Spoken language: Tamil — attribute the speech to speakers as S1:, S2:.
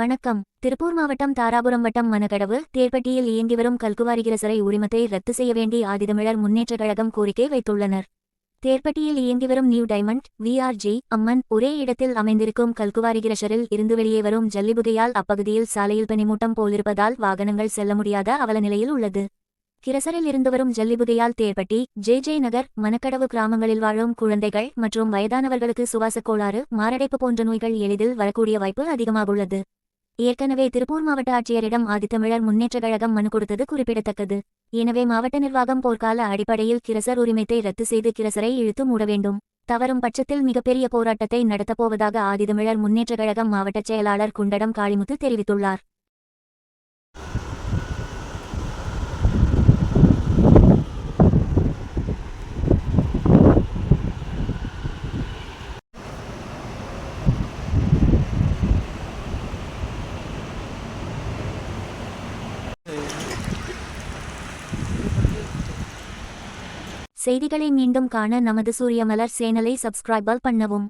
S1: வணக்கம். திருப்பூர் மாவட்டம் தாராபுரம் வட்டம் மனக்கடவு தேர்ப்பட்டியில் இயங்கி வரும் கல்குவாரிகிரசரை உரிமத்தை ரத்து செய்ய வேண்டி ஆதிதமிழர் முன்னேற்றக் கழகம் கோரிக்கை வைத்துள்ளனர். தேர்ப்பட்டியில் இயங்கி வரும் நியூ டைமண்ட் விஆர்ஜி அம்மன் ஒரே இடத்தில் அமைந்திருக்கும் கல்குவாரிகிரஷரில் இருந்து வெளியே வரும் ஜல்லிபுகையால் அப்பகுதியில் சாலையில் பனிமூட்டம் போலிருப்பதால் வாகனங்கள் செல்ல முடியாத அவல நிலையில் உள்ளது. கிரசரில் இருந்து வரும் ஜல்லிபுகையால் தேர்ப்பட்டி ஜே ஜே நகர் மணக்கடவு கிராமங்களில் வாழும் குழந்தைகள் மற்றும் வயதானவர்களுக்கு சுவாசக் கோளாறு மாரடைப்பு போன்ற நோய்கள் எளிதில் வரக்கூடிய வாய்ப்பு அதிகமாகுள்ளது. ஏற்கனவே திருப்பூர் மாவட்ட ஆட்சியரிடம் ஆதித்தமிழர் முன்னேற்றக் கழகம் மனு கொடுத்தது குறிப்பிடத்தக்கது. எனவே மாவட்ட நிர்வாகம் போர்க்கால அடிப்படையில் கிரசர் உரிமத்தை ரத்து செய்து கிரசரை இழுத்து மூட வேண்டும். தவறும் பட்சத்தில் மிகப்பெரிய போராட்டத்தை நடத்தப்போவதாக ஆதிதமிழர் முன்னேற்றக் கழகம் மாவட்ட செயலாளர் குண்டடம் காளிமுத்து தெரிவித்துள்ளார். செய்திகளை மீண்டும் காண நமது சூரியமலர் சேனலை சப்ஸ்கிரைபால் பண்ணவும்.